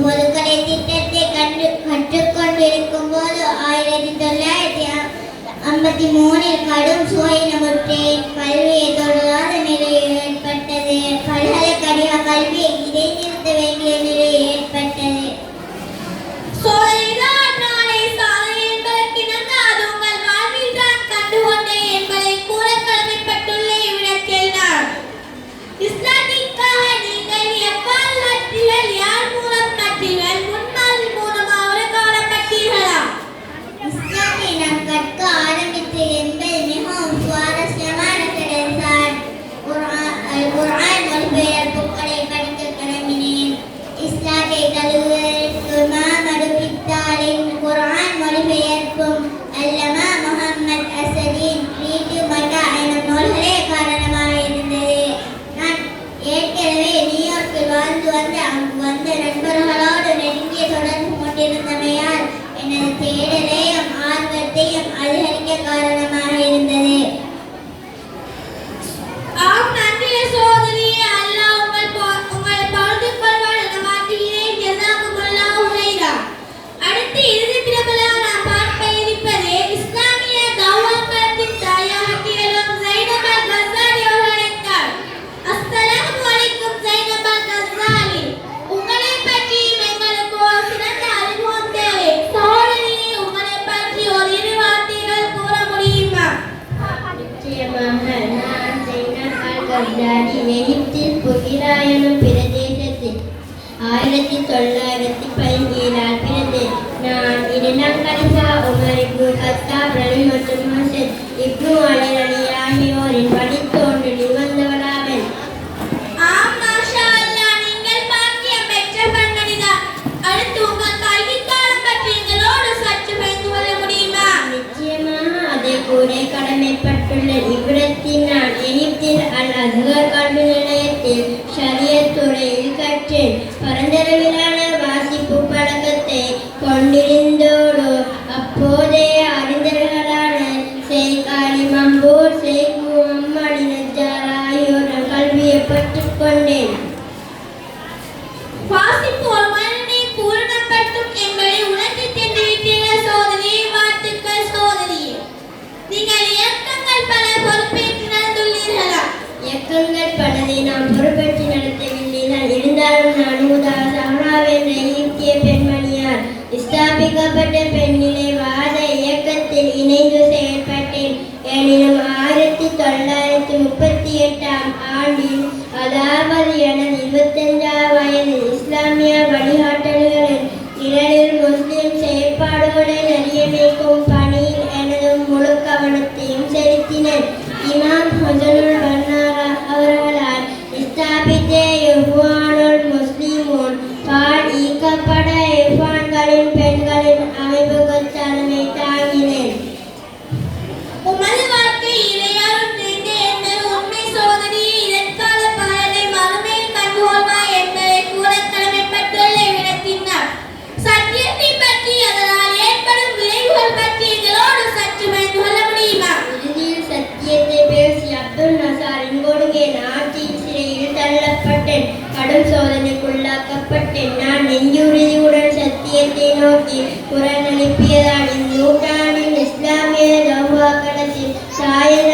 ஒரு கலை திட்டத்தை கண்டு கற்றுக்கொண்டிருக்கும் போது ஆயிரத்தி தொள்ளாயிரத்தி ஐம்பத்தி மூணில் கடும் சுவையின முற்றே கல்வியை தொடராத வாழ்ந்து வந்து அங்கு வந்த நண்பர்களோடு நெருங்கிய தொடர்பு கொண்டிருந்தமையால் எனது தேடலையும் ஆர்வத்தையும் அதிகரிக்க காரணமாக இருந்தது. ராணி எகிப்தில் புகிராயணம் பிரதேசத்தில் ஆயிரத்தி தொள்ளாயிரத்தி பதினேழாம் பிறந்தேன் நான் இரண்டாம் கலிசா உமருக்கு ஹத்தா பிரலிமன் பரந்தரவிலான வாசிப்பு பழக்கத்தை கொண்டிருந்தோடு அப்போதே அறிஞர்களான சேகாலி மம்பூர் சேகு அம்மாடி நஜார் ஆகியோர் கல்வியை பெற்றுக் கொண்டேன். வாசிப்பு ஒரு மனிதனை பொறுப்பேற்று நடத்தவில்லை. நான் இருந்தாலும் நான் அனுமதா ഇഷ്ടാപിക്കപ്പെട്ട പെണ്ണിനെ നോക്കി ഖുറാൻ അണിപ്പിയതാണ് നൂറ്റാണ്ടിൽ ഇസ്ലാമിയ ലോകകടത്തിൽ സായുധ